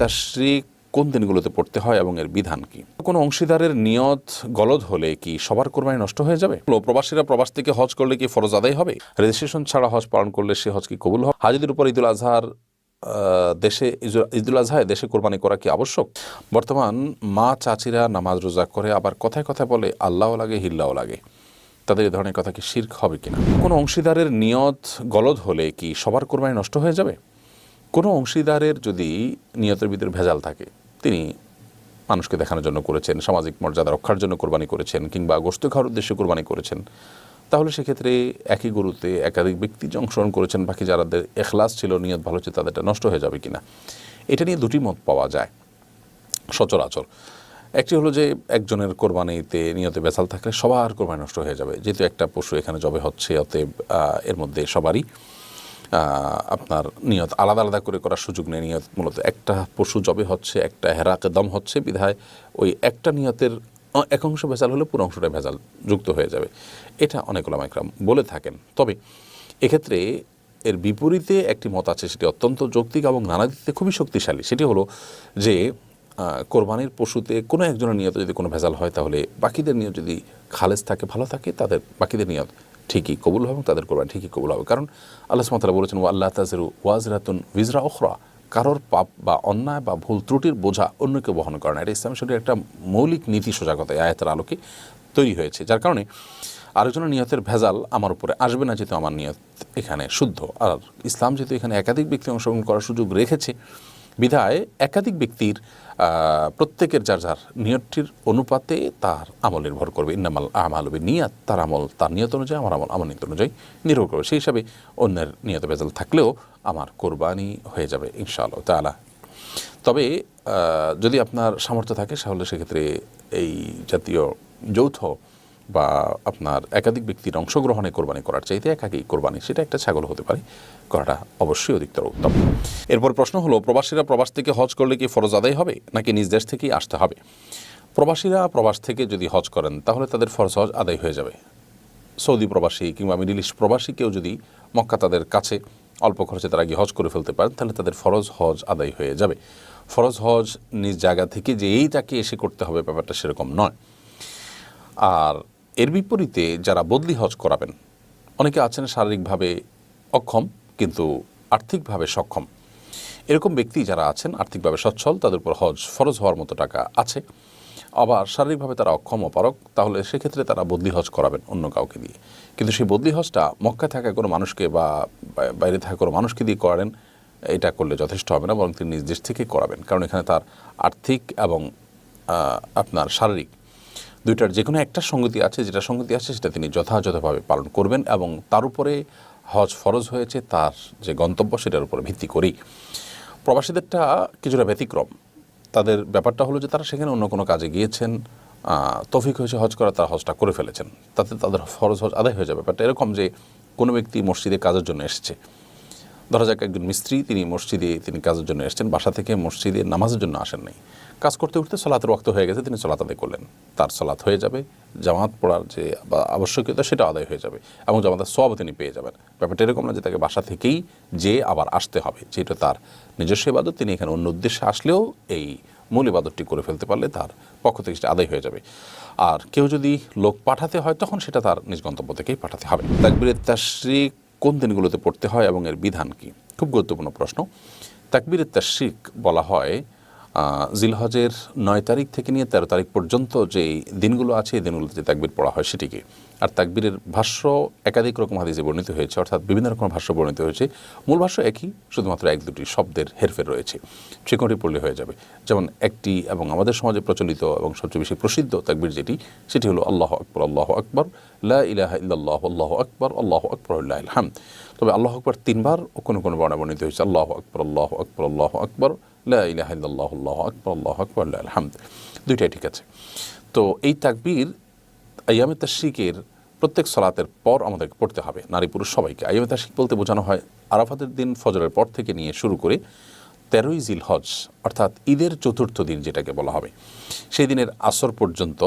তাশরিক কোন দিনগুলোতে পড়তে হয় এবং এর বিধান কি? কোনো অংশীদারের নিয়ত গলদ হলে কি সবার কোরবানি নষ্ট হয়ে যাবে? প্রবাসীরা প্রবাস থেকে হজ করলে কি ফরজ আদায় হবে? রেজিস্ট্রেশন ছাড়া হজ পালন করলে সে হজ কি কবুল হবে? হাজিদের উপর ঈদুল আজহার দেশে ঈদুল আজহায় দেশে কোরবানি করা কি আবশ্যক? বর্তমান মা চাচিরা নামাজ রোজা করে আবার কথায় কথায় বলে আল্লাহ লাগে, হিল্লাও লাগে। তাদের এই ধরনের কথা কি শির্ক হবে কিনা? কোনো অংশীদারের নিয়ত গলদ হলে কি সবার কোরবানি নষ্ট হয়ে যাবে? কোনো অংশীদারের যদি নিয়তের ভিতরে ভেজাল থাকে, তিনি মানুষকে দেখানোর জন্য করেছেন, সামাজিক মর্যাদা রক্ষার জন্য কোরবানি করেছেন কিংবা গোস্ত খাওয়ার উদ্দেশ্যে কোরবানি করেছেন, তাহলে সেক্ষেত্রে একই গরুতে একাধিক ব্যক্তি যে অংশগ্রহণ করেছেন, বাকি যাদের এখলাস ছিল, নিয়ত ভালো ছিল তাদেরটা নষ্ট হয়ে যাবে কিনা? এটা নিয়ে দুটি মত পাওয়া যায় সচরাচর। একটি হলো যে, একজনের কোরবানিতে নিয়তে বেসাল থাকলে সবার কোরবানি নষ্ট হয়ে যাবে, যেহেতু একটা পশু এখানে জবে হচ্ছে, অতএব এর মধ্যে সবারই। আপনার নিয়ত আলাদা আলাদা করে করার সুযোগ নেই নিয়ত মূলত। একটা পশু জবে হচ্ছে, একটা হেরাকে দম হচ্ছে, বিধায় ওই একটা নিয়তের এক অংশ ভেজাল হলে পুরো অংশটা ভেজাল যুক্ত হয়ে যাবে। এটা অনেক ওলামাইকরাম বলে থাকেন। তবে এক্ষেত্রে এর বিপরীতে একটি মত আছে, সেটি অত্যন্ত যৌক্তিক এবং নানা দিক থেকে খুবই শক্তিশালী। সেটি হলো যে কোরবানির পশুতে কোনো একজনের নিয়ত যদি কোনো ভেজাল হয়, তাহলে বাকিদের নিয়ত যদি খালেজ থাকে, ভালো থাকে, তাদের বাকিদের নিয়ত ঠিকই কবুল হবে তাদের কোরবানি ঠিকই কবুল হবে। কারণ আল্লাহ সুমাতারা বলেছেন ও আল্লাহ তাজরু ওয়াজরাতুন উইজরা ওখরা কারোর পাপ বা অন্যায় বা ভুল ত্রুটির বোঝা অন্যকে বহন করে না। এটা ইসলাম শরীর একটা মৌলিক নীতি সোজাগতা আয়তের আলোকে তৈরি হয়েছে। যার কারণে আরেকজনের নিয়তের ভেজাল আমার উপরে আসবে না, যেহেতু আমার নিয়ত এখানে শুদ্ধ। আর ইসলাম যেহেতু এখানে একাধিক ব্যক্তি অংশগ্রহণ করার সুযোগ রেখেছে বিধায় একাধিক ব্যক্তির প্রত্যেকের যার যার নিয়তটির অনুপাতে তার আমল নির্ভর করবে। ইন্নামাল আমাল হবে নিয়াত তার আমল তার নিয়ত অনুযায়ী, আমার আমল আমার নিয়ত অনুযায়ী নির্ভর করবে। সেই হিসাবে অন্যের নিয়ত ভেজাল থাকলেও আমার কোরবানি হয়ে যাবে ইনশাআল্লাহ তালা তবে যদি আপনার সামর্থ্য থাকে, তাহলে সেক্ষেত্রে এই জাতীয় যৌথ বা আপনার একাধিক ব্যক্তির অংশগ্রহণে কোরবানি করার চাইতে একাকি কোরবানি, সেটা একটা ছাগল হতে পারে, করাটা অবশ্যই অধিকতর উত্তম। এরপর প্রশ্ন হলো, প্রবাসীরা প্রবাস থেকে হজ করলে কি ফরজ আদায় হবে, নাকি নিজ দেশ থেকেই আসতে হবে? প্রবাসীরা প্রবাস থেকে যদি হজ করেন, তাহলে তাদের ফরজ হজ আদায় হয়ে যাবে। সৌদি প্রবাসী কিংবা মিডিল ইস্ট প্রবাসী কেউ যদি মক্কা তাদের কাছে অল্প খরচে তারা গিয়ে হজ করে ফেলতে পারেন, তাহলে তাদের ফরজ হজ আদায় হয়ে যাবে। ফরজ হজ নিজ জায়গা থেকে যে এই তাকে এসে করতে হবে, ব্যাপারটা সেরকম নয়। আর এর বিপরীতে যারা বদলি হজ করাবেন, অনেকে আছেন শারীরিকভাবে অক্ষম কিন্তু আর্থিকভাবে সক্ষম। এরকম ব্যক্তি যারা আছেন, আর্থিকভাবে সচ্ছল, তাদের উপর হজ ফরজ হওয়ার মতো টাকা আছে। আবার শারীরিকভাবে তারা অক্ষম অপারক তাহলে সেক্ষেত্রে তারা বদলি হজ করাবেন অন্য কাউকে দিয়ে। কিন্তু সেই বদলি হজটা মক্কায় থাকা কোনো মানুষকে বা বাইরে থাকা কোনো মানুষকে দিয়ে করালেন, এটা করলে যথেষ্ট হবে না, বরং তিনি নিজ দেশ থেকেই করাবেন। কারণ এখানে তার আর্থিক এবং আপনার শারীরিক দুইটার যে কোনো একটা সঙ্গতি আছে, যেটা সঙ্গতি আছে সেটা তিনি যথাযথভাবে পালন করবেন এবং তার উপরে হজ ফরজ হয়েছে, তার যে গন্তব্য সেটার উপরে ভিত্তি করেই। প্রবাসীদেরটা কিছুটা ব্যতিক্রম। তাদের ব্যাপারটা হলো যে তারা সেখানে অন্য কোনো কাজে গিয়েছেন তফিক হয়েছে হজ করা, তারা হজটা করে ফেলেছেন। তাতে তাদের ফরজ হজ আদায় হয়ে যাবে। ব্যাপারটা এরকম যে কোনো ব্যক্তি মসজিদে কাজের জন্য এসেছে। ধরা যাক একজন মিস্ত্রি, তিনি মসজিদে তিনি কাজের জন্য এসেছেন, বাসা থেকে মসজিদে নামাজের জন্য আসেন নাই। কাজ করতে করতে সলাতের রক্ত হয়ে গেছে, তিনি সলাত আদায় করলেন। তার সলাত হয়ে যাবে, জামাত পড়ার যে আবশ্যকীয়তা সেটা আদায় হয়ে যাবে এবং জামাতের সব তিনি পেয়ে যাবেন। ব্যাপারটা এরকম না যে তাকে বাসা থেকেই যে আবার আসতে হবে যেটা তার নিজস্ব ইবাদত, তিনি এখানে অন্য উদ্দেশ্যে আসলেও এই মূল ইবাদতটি করে ফেলতে পারলে তার পক্ষ থেকে সেটা আদায় হয়ে যাবে। আর কেউ যদি লোক পাঠাতে হয়, তখন সেটা তার নিজ গন্তব্য থেকেই পাঠাতে হবে। তাকবিরের তাশরিক কোন দিনগুলোতে পড়তে হয় এবং এর বিধান কি? খুব গুরুত্বপূর্ণ প্রশ্ন। তাকবিরের তাশিক বলা হয় জিলহজের নয় তারিখ থেকে নিয়ে তেরো তারিখ পর্যন্ত যে দিনগুলো আছে, এই দিনগুলোতে যে তাকবির পড়া হয় সেটিকে। আর তাকবীরের ভাষ্য একাধিক রকম হাদিসে বর্ণিত হয়েছে, অর্থাৎ বিভিন্ন রকম ভাষ্য বর্ণিত হয়েছে। মূল ভাষ্য একই, শুধুমাত্র এক দুটি শব্দের হেরফের রয়েছে। সেকোটি পড়লে হয়ে যাবে। যেমন একটি এবং আমাদের সমাজে প্রচলিত এবং সবচেয়ে বেশি প্রসিদ্ধ তাকবীর যেটি, সেটি হলো আল্লাহ আকবর আল্লাহ আকবর, লা ইলাহা ইল্লাল্লাহ, আল্লাহ আকবর আল্লাহ আকবর আল্লাহ হাম তবে আল্লাহ আকবর তিনবার কোনো কোনো বর্ণা বর্ণিত হয়েছে, আল্লাহ আকবর আল্লাহ আকবর আল্লাহ আকবর লা ইলাহা ইল্লাল্লাহ, আল্লাহ আকবর আল্লাহ আকবর আল্লাহ হামদ দুইটাই ঠিক আছে। তো এই তাকবীর আয়ামে তাশরিকের প্রত্যেক সলাতের পর আমাদেরকে পড়তে হবে, নারী পুরুষ সবাইকে। আয়ামে তাশরিক বলতে বোঝানো হয়, আরাফাতের দিন ফজরের পর থেকে নিয়ে শুরু করে তেরোই জিল হজ অর্থাৎ ঈদের চতুর্থ দিন যেটাকে বলা হবে, সেই দিনের আসর পর্যন্ত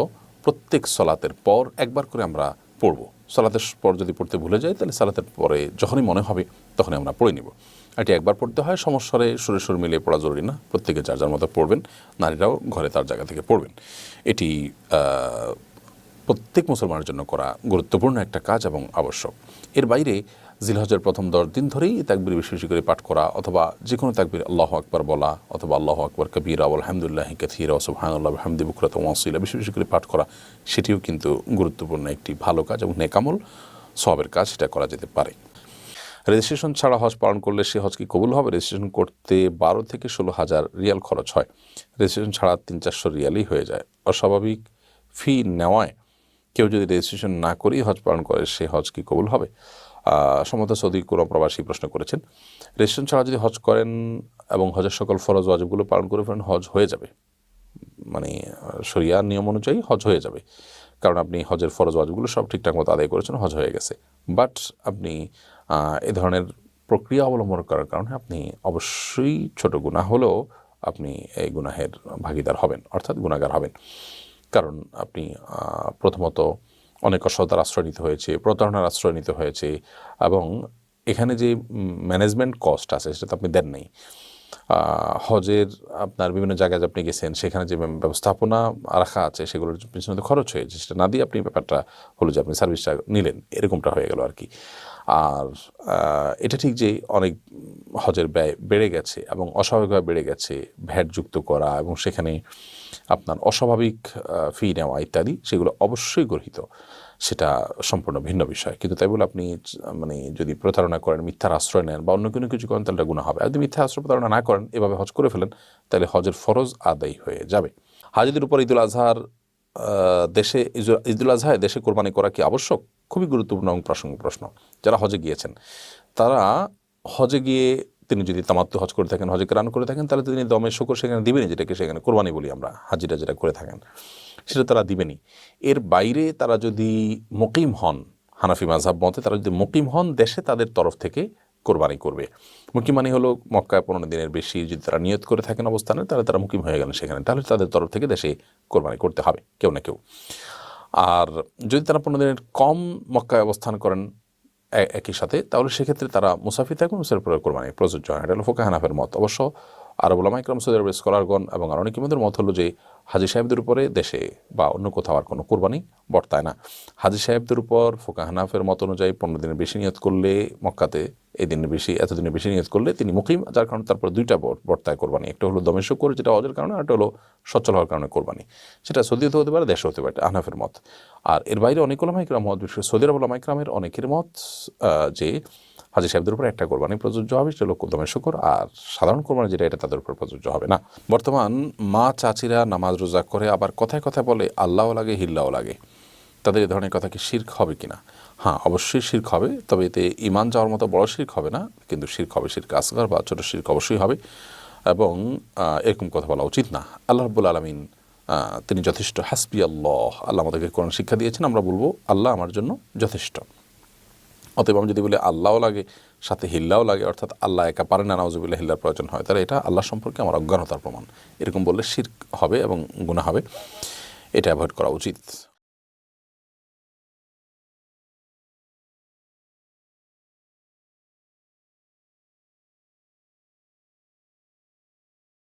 প্রত্যেক সলাতের পর একবার করে আমরা পড়ব। সলাতের পর যদি পড়তে ভুলে যাই, তাহলে সালাতের পরে যখনই মনে হবে, তখনই আমরা পড়ে নিব। এটি একবার পড়তে হয় সমস্যারে সুরে সুর মিলিয়ে পড়া জরুরি না। প্রত্যেকে যার যার মতো পড়বেন, নারীরাও ঘরে তার জায়গা থেকে পড়বেন। এটি প্রত্যেক মুসলমানের জন্য করা গুরুত্বপূর্ণ একটা কাজ এবং আবশ্যক। এর বাইরে জিলহজের প্রথম দশ দিন ধরেই তাকবির বেশি বেশি করে পাঠ করা অথবা যে কোনো তাকবির আল্লাহ আকবর বলা অথবা আল্লাহ আকবর কবিরা, আলহামদুলিল্লাহ কাথিরা সুবহানাল্লাহ হামদি বুকরাত ওয়াসিলা বেশি বেশি করে পাঠ করা সেটিও কিন্তু গুরুত্বপূর্ণ একটি ভালো কাজ এবং নেকামল সবের কাজ সেটা করা যেতে পারে। রেজিস্ট্রেশন ছাড়া হজ পালন করলে সে হজ কি কবুল হবে? রেজিস্ট্রেশন করতে বারো থেকে ষোলো হাজার রিয়াল খরচ হয়। রেজিস্ট্রেশন ছাড়া তিন চারশো রিয়ালই হয়ে যায়। অস্বাভাবিক ফি নেওয়ায় কেউ যদি রেজিস্ট্রেশন না করেই হজ পালন করে, সে হজ কি কবুল হবে? সম্ভবত সৌদি কোনো প্রবাসী প্রশ্ন করেছেন, রেজিস্ট্রেশন ছাড়া যদি হজ করেন এবং হজের সকল ফরজ ওয়াজিবগুলো পালন করে ফেলেন, হজ হয়ে যাবে। মানে শরিয়ার নিয়ম অনুযায়ী হজ হয়ে যাবে। কারণ আপনি হজের ফরজ ওয়াজগুলো সব ঠিকঠাক মতো আদায় করেছেন, হজ হয়ে গেছে। বাট আপনি এ ধরনের প্রক্রিয়া অবলম্বন করার কারণে আপনি অবশ্যই ছোট গুনাহ হলেও আপনি এই গুনাহের ভাগিদার হবেন, অর্থাৎ গুণাগার হবেন। কারণ আপনি প্রথমত অনেক অসতার আশ্রয় নিতে হয়েছে, প্রতারণার আশ্রয় নিতে হয়েছে এবং এখানে যে ম্যানেজমেন্ট কস্ট আছে সেটা তো আপনি দেন নাই। হজের আপনার বিভিন্ন জায়গায় আপনি গেছেন, সেখানে যে ব্যবস্থাপনা রাখা আছে সেগুলোর পিছনে খরচ হয়েছে। সেটা না দিয়ে আপনি ব্যাপারটা হলো যে আপনি সার্ভিসটা নিলেন, এরকমটা হয়ে গেল আর কি। আর এটা ঠিক যে অনেক হজের ব্যয় বেড়ে গেছে এবং অস্বাভাবিকভাবে বেড়ে গেছে ভ্যাট যুক্ত করা এবং সেখানে আপনার অস্বাভাবিক ফি নেওয়া ইত্যাদি সেগুলো অবশ্যই গর্হিত সেটা সম্পূর্ণ ভিন্ন বিষয়। কিন্তু তাই বলে আপনি মানে যদি প্রতারণা করেন, মিথ্যার আশ্রয় নেন বা অন্য কোনো কিছু করেন, তাহলে গুণা হবে। যদি মিথ্যা আশ্রয় প্রতারণা না করেন, এভাবে হজ করে ফেলেন, তাহলে হজের ফরজ আদায় হয়ে যাবে। হাজিদের উপর ঈদুল আজহার দেশে ঈদুল আজহায় দেশে কোরবানি করা কি আবশ্যক? খুবই গুরুত্বপূর্ণ এবং প্রাসঙ্গিক প্রশ্ন। যারা হজে গিয়েছেন, তারা হজে গিয়ে তিনি যদি তামাত্ম হজ করে থাকেন, হজে রান করে থাকেন, তাহলে তিনি দমে শকর সেখানে দিবেনই, যেটাকে সেখানে কোরবানি বলি আমরা, হাজিরা যেটা করে থাকেন। সেটা তারা দিবেনই। এর বাইরে তারা যদি মুকিম হন, হানাফি মাঝহাব মতে তারা যদি মুকিম হন, দেশে তাদের তরফ থেকে কোরবানি করবে। মুকিম মানে হলো মক্কায় পনেরো দিনের বেশি যদি তারা নিয়ত করে থাকেন অবস্থানে, তাহলে তারা মুকিম হয়ে গেলেন সেখানে। তাহলে তাদের তরফ থেকে দেশে কোরবানি করতে হবে, কেউ না কেউ। আর যদি তারা পনেরো দিনের কম মক্কায় অবস্থান করেন একই সাথে, তাহলে সেক্ষেত্রে তারা মুসাফি থাকুন মুসাফির উপরে কোরবানি প্রযোজ্য হয় এটা হলো ফোকা হানাফের মত। অবশ্য আরব উলামা ইকরাম, সৌদি আরবের স্কলারগণ এবং আর অনেক মধ্যে মত হলো যে, হাজি সাহেবদের উপরে দেশে বা অন্য কোথাও আর কোনো কোরবানি বর্তায় না। হাজি সাহেবদের উপর ফোকা হানাফের মত অনুযায়ী পনেরো দিনের বেশি নিয়ত করলে মক্কাতে এই দিনের বেশি, এতদিনের বেশি নিয়ত করলে তিনি মুকিম, যার কারণে তারপর দুইটা বর- বর্তায় কোরবানি। একটা হলো দমেশ করে যেটা অজের কারণে একটা হলো সচ্ছল হওয়ার কারণে কোরবানি। সেটা সৌদিতে হতে পারে, দেশে হতে পারে, আহনাফের মত। আর এর বাইরে অনেক ওলামাইকরাম মত বিশেষ সৌদি আরব ওলামাইকরামের অনেকের মত যে হাজি সাহেবদের উপর একটা কোরবানি প্রযোজ্য হবে, সেটা হলো দমের শুকর আর সাধারণ কোরবানি যেটা, এটা তাদের উপর প্রযোজ্য হবে না। বর্তমান মা চাচিরা নামাজ রোজা করে, আবার কথায় কথায় বলে, আল্লাহও লাগে, হিল্লাও লাগে। তাদের এ ধরনের কথা কি শির্ক হবে কিনা? হ্যাঁ অবশ্যই শির্ক হবে। তবে এতে ইমান যাওয়ার মতো বড় শির্ক হবে না, কিন্তু শির্ক হবে, শির্ক আসগার বা ছোটো শির্ক অবশ্যই হবে এবং এরকম কথা বলা উচিত না। আল্লাহ রব্বুল আলমিন তিনি যথেষ্ট হাসবি আল্লাহ। আল্লাহ আমাদেরকে কোরআন শিক্ষা দিয়েছেন, আমরা বলব আল্লাহ আমার জন্য যথেষ্ট। অতএব আমি যদি বলি আল্লাহও লাগে, সাথে হিল্লাও লাগে, অর্থাৎ আল্লাহ একা পারে না, নাউজুবিল্লাহ হিল্লার প্রয়োজন হয়, তাহলে এটা আল্লাহ সম্পর্কে আমার অজ্ঞানতার প্রমাণ। এরকম বললে শির্ক হবে এবং গুণা হবে। এটা অ্যাভয়েড করা উচিত।